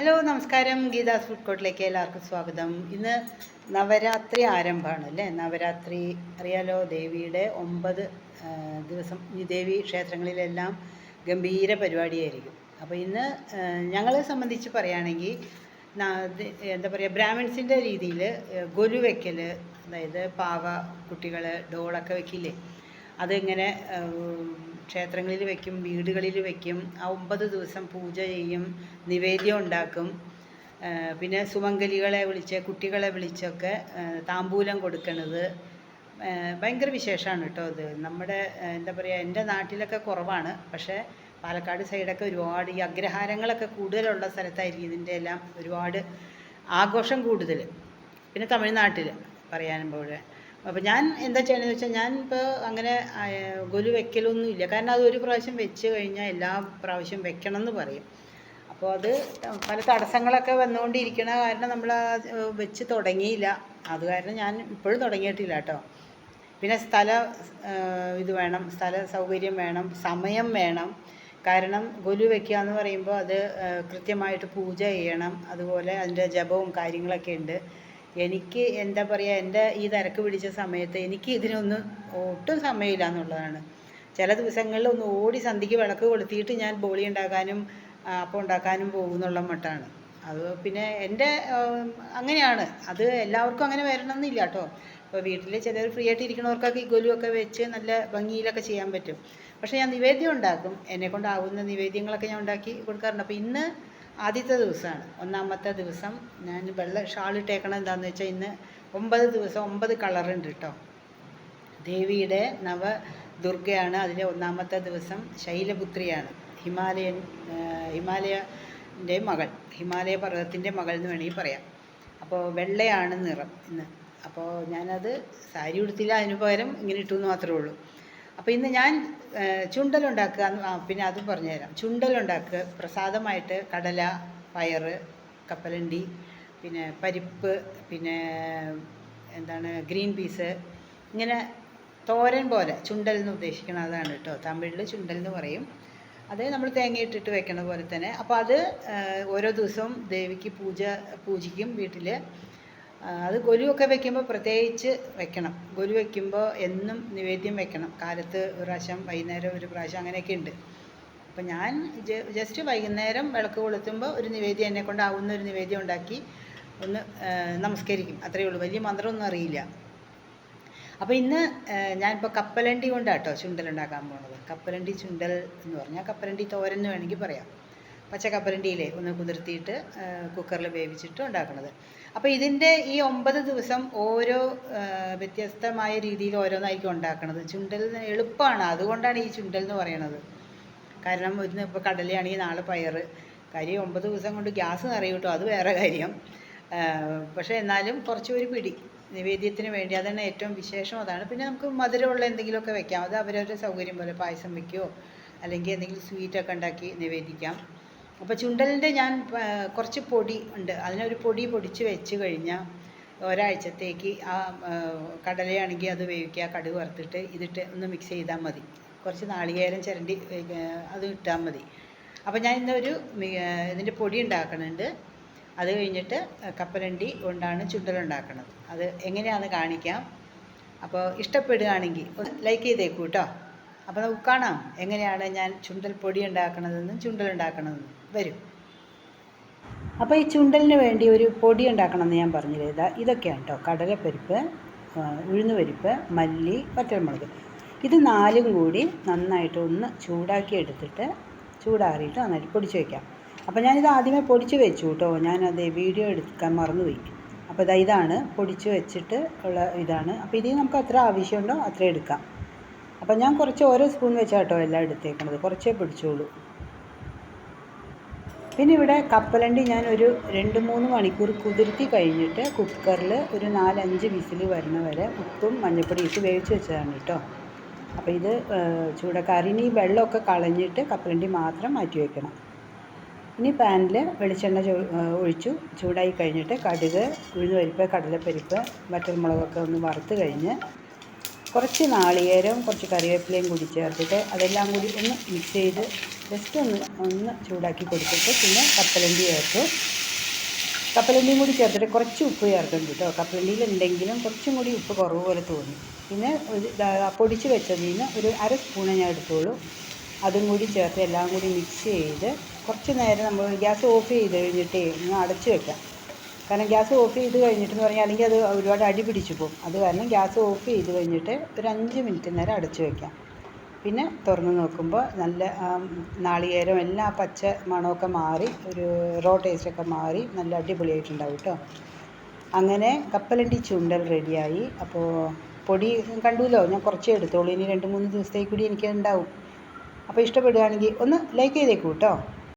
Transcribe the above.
Hello നമസ്കാരം. Geetha's food കോർട്ടിലേക്ക് എല്ലാവർക്കും സ്വാഗതം. ഇന്ന് നവരാത്രി ആരംഭമാണ് അല്ലേ? നവരാത്രി അറിയാലോ ദേവിയുടെ ഒമ്പത് ദിവസം. ഈ ദേവി ക്ഷേത്രങ്ങളിലെല്ലാം ഗംഭീര പരിപാടിയായിരിക്കും. അപ്പോൾ ഇന്ന് ഞങ്ങളെ സംബന്ധിച്ച് പറയുകയാണെങ്കിൽ എന്താ പറയുക ബ്രാഹ്മിൺസിന്റെ രീതിയിൽ ഗൊലു വെക്കൽ അതായത് പാവ കുട്ടികൾ ഡോളൊക്കെ വെക്കില്ലേ? അതിങ്ങനെ ക്ഷേത്രങ്ങളിൽ വെക്കും വീടുകളിൽ വെക്കും ആ ഒമ്പത് ദിവസം പൂജ ചെയ്യും നിവേദ്യം ഉണ്ടാക്കും. പിന്നെ സുമംഗലികളെ വിളിച്ച് കുട്ടികളെ വിളിച്ചൊക്കെ താമ്പൂലം കൊടുക്കണത്. ഭയങ്കര വിശേഷമാണ് കേട്ടോ അത്. നമ്മുടെ എന്താ പറയുക എന്റെ നാട്ടിലൊക്കെ കുറവാണ്. പക്ഷേ പാലക്കാട് സൈഡൊക്കെ ഒരുപാട് ഈ അഗ്രഹാരങ്ങളൊക്കെ കൂടുതലുള്ള സ്ഥലത്തായിരിക്കും ഇതിന്റെ എല്ലാം ഒരുപാട് ആഘോഷം കൂടുതൽ. പിന്നെ തമിഴ്നാട്ടിൽ പറയാനുമ്പോൾ അപ്പോൾ ഞാൻ എന്താ ചെയ്യണമെന്ന് വെച്ചാൽ ഞാൻ ഇപ്പോൾ അങ്ങനെ ഗുരു വെക്കലൊന്നും വെക്കലൊന്നുമില്ല കാരണം അത് ഒരു പ്രാവശ്യം വെച്ച് കഴിഞ്ഞാൽ എല്ലാ പ്രാവശ്യം വെക്കണം എന്ന് പറയും. അപ്പോൾ അത് പല തടസ്സങ്ങളൊക്കെ വന്നുകൊണ്ടിരിക്കണ കാരണം നമ്മൾ വെച്ച് തുടങ്ങിയില്ല. അത് കാരണം ഞാൻ ഇപ്പോഴും തുടങ്ങിയിട്ടില്ല കേട്ടോ. പിന്നെ സ്ഥല ഇത് വേണം സ്ഥല സൗകര്യം വേണം സമയം വേണം. കാരണം ഗുരു വെക്കുക എന്ന് പറയുമ്പോൾ അത് കൃത്യമായിട്ട് പൂജ ചെയ്യണം. അതുപോലെ അതിന്റെ ജപവും കാര്യങ്ങളൊക്കെ ഉണ്ട്. എനിക്ക് എന്താ പറയുക എന്റെ ഈ തിരക്ക് പിടിച്ച സമയത്ത് എനിക്ക് ഇതിനൊന്നും ഒട്ടും സമയമില്ല എന്നുള്ളതാണ്. ചില ദിവസങ്ങളിൽ ഒന്ന് ഓടി സന്ധിക്ക് വിളക്ക് കൊളുത്തിയിട്ട് ഞാൻ ബോളി ഉണ്ടാക്കാനും അപ്പം ഉണ്ടാക്കാനും പോകുന്നുള്ള മട്ടാണ്. അത് പിന്നെ എന്റെ അങ്ങനെയാണ്. അത് എല്ലാവർക്കും അങ്ങനെ വരണം എന്നില്ല കേട്ടോ. ഇപ്പോൾ വീട്ടിൽ ചിലർ ഫ്രീ ആയിട്ട് ഇരിക്കണവർക്കൊക്കെ ഈ ഗൊലുവൊക്കെ വെച്ച് നല്ല ഭംഗിയിലൊക്കെ ചെയ്യാൻ പറ്റും. പക്ഷേ ഞാൻ നിവേദ്യം ഉണ്ടാക്കും. എന്നെ കൊണ്ടാവുന്ന നിവേദ്യങ്ങളൊക്കെ ഞാൻ ഉണ്ടാക്കി കൊടുക്കാറുണ്ട്. അപ്പോൾ ഇന്ന് ആദ്യത്തെ ദിവസമാണ്. ഒന്നാമത്തെ ദിവസം ഞാൻ വെള്ള ഷാൾ ഇട്ടേക്കണം എന്താണെന്ന് വെച്ചാൽ ഇന്ന് ഒമ്പത് ദിവസം ഒമ്പത് കളറുണ്ട് കേട്ടോ ദേവിയുടെ നവ ദുർഗയാണ് അതിലെ ഒന്നാമത്തെ ദിവസം ശൈലപുത്രിയാണ്. ഹിമാലയൻ ഹിമാലയന്റെ മകൾ ഹിമാലയ പർവതത്തിന്റെ മകൾ എന്ന് വേണമെങ്കിൽ പറയാം. അപ്പോൾ വെള്ളയാണ് നിറം ഇന്ന്. അപ്പോൾ ഞാനത് സാരി ഉടുത്തില്ല അതിന് പകരം ഇങ്ങനെ ഇട്ടു എന്ന് മാത്രമേ ഉള്ളൂ. അപ്പോൾ ഇന്ന് ഞാൻ ചുണ്ടൽ ചുണ്ടലുണ്ടാക്കുക പിന്നെ അതും പറഞ്ഞുതരാം. ചുണ്ടലുണ്ടാക്കുക പ്രസാദമായിട്ട് കടല പയറ് കപ്പലണ്ടി പിന്നെ പരിപ്പ് പിന്നെ എന്താണ് ഗ്രീൻ പീസ് ഇങ്ങനെ തോരൻ പോലെ ചുണ്ടൽ എന്ന് ഉദ്ദേശിക്കുന്നത് അതാണ് കേട്ടോ. തമിഴിൽ ചുണ്ടൽ എന്ന് പറയും. അത് നമ്മൾ തേങ്ങ ഇട്ടിട്ട് വെക്കണ പോലെ തന്നെ. അപ്പോൾ അത് ഓരോ ദിവസവും ദേവിക്ക് പൂജ പൂജിക്കും വീട്ടിൽ അത് ഗൊലുവൊക്കെ വെക്കുമ്പോൾ പ്രത്യേകിച്ച് വെക്കണം. ഗൊലു വെക്കുമ്പോൾ എന്നും നിവേദ്യം വെക്കണം. കാലത്ത് ഒരു പ്രാവശ്യം വൈകുന്നേരം ഒരു പ്രാവശ്യം അങ്ങനെയൊക്കെ ഉണ്ട്. അപ്പം ഞാൻ ജസ്റ്റ് വൈകുന്നേരം വിളക്ക് കൊളുത്തുമ്പോൾ ഒരു നിവേദ്യം എന്നെ കൊണ്ടാവുന്ന ഒരു നിവേദ്യം ഉണ്ടാക്കി ഒന്ന് നമസ്കരിക്കും. അത്രയേ ഉള്ളൂ. വലിയ മന്ത്രമൊന്നും അറിയില്ല. അപ്പോൾ ഇന്ന് ഞാനിപ്പോൾ കപ്പലണ്ടി കൊണ്ടാട്ടോ ചുണ്ടൽ ഉണ്ടാക്കാൻ പോണത്. കപ്പലണ്ടി ചുണ്ടൽ എന്ന് പറഞ്ഞാൽ കപ്പലണ്ടി തോരൻ എന്ന് വേണമെങ്കിൽ പറയാം. പച്ച കപ്പലണ്ടിയിലെ ഒന്ന് കുതിർത്തിയിട്ട് കുക്കറിൽ വേവിച്ചിട്ട് ഉണ്ടാക്കണത് അപ്പോൾ ഇതിന്റെ ഈ ഒമ്പത് ദിവസം ഓരോ വ്യത്യസ്തമായ രീതിയിൽ ഓരോന്നായിരിക്കും ഉണ്ടാക്കണത്. ചുണ്ടൽ എളുപ്പമാണ് അതുകൊണ്ടാണ് ഈ ചുണ്ടൽ എന്ന് പറയണത്. കാരണം ഇന്ന് ഇപ്പോൾ കടലയാണെങ്കിൽ നാളെ പയർ. കാര്യം ഒമ്പത് ദിവസം കൊണ്ട് ഗ്യാസ് നിറയും കേട്ടോ. അത് വേറെ കാര്യം. പക്ഷേ എന്നാലും കുറച്ച് ഒരു പിടി. നിവേദ്യത്തിന് വേണ്ടി. അതാണ് ഏറ്റവും വിശേഷം അതാണ്. പിന്നെ നമുക്ക് മധുരമുള്ള എന്തെങ്കിലുമൊക്കെ വെക്കാം. അത് അവരവരുടെ സൗകര്യം പോലെ പായസം വെക്കുകയോ അല്ലെങ്കിൽ എന്തെങ്കിലും സ്വീറ്റൊക്കെ ഉണ്ടാക്കി നിവേദിക്കാം. അപ്പോൾ ചുണ്ടലിന്റെ ഞാൻ കുറച്ച് പൊടി ഉണ്ട്. അതിനൊരു പൊടി പൊടിച്ച് വെച്ച് കഴിഞ്ഞാൽ ഒരാഴ്ചത്തേക്ക് ആ കടലയാണെങ്കിൽ അത് വേവിക്കുക കടുക് വറുത്തിട്ട് ഇതിട്ട് ഒന്ന് മിക്സ് ചെയ്താൽ മതി. കുറച്ച് നാളികേരം ചിരണ്ടി അത് ഇട്ടാൽ മതി. അപ്പോൾ ഞാൻ ഇന്നൊരു ഇതിന്റെ പൊടി ഉണ്ടാക്കുന്നുണ്ട് അത് കഴിഞ്ഞിട്ട് കപ്പലണ്ടി കൊണ്ടാണ് ചുണ്ടലുണ്ടാക്കുന്നത് അത് എങ്ങനെയാണെന്ന് കാണിക്കാം. അപ്പോൾ ഇഷ്ടപ്പെടുകയാണെങ്കിൽ ലൈക്ക് ചെയ്തേക്കൂ കേട്ടോ അപ്പോൾ നമുക്ക് കാണാം എങ്ങനെയാണ് ഞാൻ ചുണ്ടൽ പൊടി ഉണ്ടാക്കണതെന്നും ചുണ്ടൽ ഉണ്ടാക്കണതെന്നും. വരും. അപ്പോൾ ഈ ചുണ്ടലിന് വേണ്ടി ഒരു പൊടി ഉണ്ടാക്കണമെന്ന് ഞാൻ പറഞ്ഞില്ലേ? ഇതാ ഇതൊക്കെയാണ് കേട്ടോ കടലപ്പരിപ്പ് ഉഴുന്ന് ഉഴുന്നുപരിപ്പ് മല്ലി പച്ചമുളക് ഇത് നാലും കൂടി നന്നായിട്ട് ഒന്ന് ചൂടാക്കി എടുത്തിട്ട് ചൂടാറിയിട്ട് നന്നായിട്ട് പൊടിച്ച് വയ്ക്കാം അപ്പോൾ ഞാനിത് ആദ്യമേ പൊടിച്ച് വെച്ചു കേട്ടോ ഞാനത് വീഡിയോ എടുക്കാൻ മറന്നുപോയി അപ്പോൾ ഇതാ ഇതാണ് പൊടിച്ച് വെച്ചിട്ട് ഉള്ള ഇതാണ്. അപ്പോൾ ഇതിൽ നമുക്ക് എത്ര ആവശ്യമുണ്ടോ അത്ര എടുക്കാം. അപ്പോൾ ഞാൻ കുറച്ച് ഓരോ സ്പൂൺ വെച്ചാട്ടോ എല്ലാം എടുത്തേക്കണത്. കുറച്ചേ പിടിച്ചോളൂ. പിന്നെ ഇവിടെ കപ്പലണ്ടി ഞാൻ ഒരു രണ്ട് മൂന്ന് മണിക്കൂർ കുതിർത്തി കഴിഞ്ഞിട്ട് കുക്കറിൽ ഒരു നാലഞ്ച് വിസിൽ വരണ വരെ ഉപ്പും മഞ്ഞൾപ്പൊടി ഇട്ട് വേവിച്ച് വെച്ചതാണ് കേട്ടോ. അപ്പോൾ ഇത് ചൂടക്കാരിന് ഈ വെള്ളമൊക്കെ കളഞ്ഞിട്ട് കപ്പലണ്ടി മാത്രം മാറ്റി വയ്ക്കണം ഇനി പാനിൽ വെളിച്ചെണ്ണ ഒഴിച്ചു. ചൂടായി കഴിഞ്ഞിട്ട് കടുക് ഉഴുന്നുപരിപ്പ് കടലപ്പരിപ്പ് വറ്റൽമുളകൊക്കെ ഒന്ന് വറുത്ത് കഴിഞ്ഞ് കുറച്ച് നാളികേരവും കുറച്ച് കറിവേപ്പിലയും കൂടി ചേർത്തിട്ട് അതെല്ലാം കൂടി ഒന്ന് മിക്സ് ചെയ്ത് ജസ്റ്റ് ഒന്ന് ഒന്ന് ചൂടാക്കി കൊടുത്തിട്ട് പിന്നെ കപ്പലണ്ടി ചേർത്തു. കപ്പലണ്ടിയും കൂടി ചേർത്തിട്ട് കുറച്ച് ഉപ്പ് ചേർക്കും കേട്ടോ. കപ്പലണ്ടിയിൽ ഉണ്ടെങ്കിലും കുറച്ചും കൂടി ഉപ്പ് കുറവ് പോലെ തോന്നി. പിന്നെ പൊടിച്ച് വെച്ചതിൽ നിന്ന് ഒരു അര സ്പൂണേ ഞാൻ എടുത്തോളൂ. അതും കൂടി ചേർത്ത് എല്ലാം കൂടി മിക്സ് ചെയ്ത് കുറച്ച് നേരം നമ്മൾ ഗ്യാസ് ഓഫ് ചെയ്ത് കഴിഞ്ഞിട്ടേ ഒന്ന് അടച്ച് വെക്കാം. കാരണം ഗ്യാസ് ഓഫ് ചെയ്ത് കഴിഞ്ഞിട്ടെന്ന് പറഞ്ഞാൽ അല്ലെങ്കിൽ അത് ഒരുപാട് അടി പിടിച്ചു പോകും. അത് കാരണം ഗ്യാസ് ഓഫ് ചെയ്ത് കഴിഞ്ഞിട്ട് ഒരു അഞ്ച് മിനിറ്റ് നേരം അടച്ച് വെക്കാം. പിന്നെ തുറന്ന് നോക്കുമ്പോൾ നല്ല നാളികേരം എല്ലാം പച്ച മണമൊക്കെ മാറി ഒരു റോ ടേസ്റ്റൊക്കെ മാറി നല്ല അടിപൊളിയായിട്ടുണ്ടാവും കേട്ടോ അങ്ങനെ കപ്പലണ്ടി ചുണ്ടൽ റെഡിയായി അപ്പോൾ പൊടി കണ്ടുല്ലോ ഞാൻ കുറച്ചേ എടുത്തോളൂ. ഇനി രണ്ട് മൂന്ന് ദിവസത്തേക്ക് കൂടി എനിക്ക് ഉണ്ടാവും. അപ്പോൾ ഇഷ്ടപ്പെടുകയാണെങ്കിൽ ഒന്ന് ലൈക്ക് ചെയ്തേക്കൂ കേട്ടോ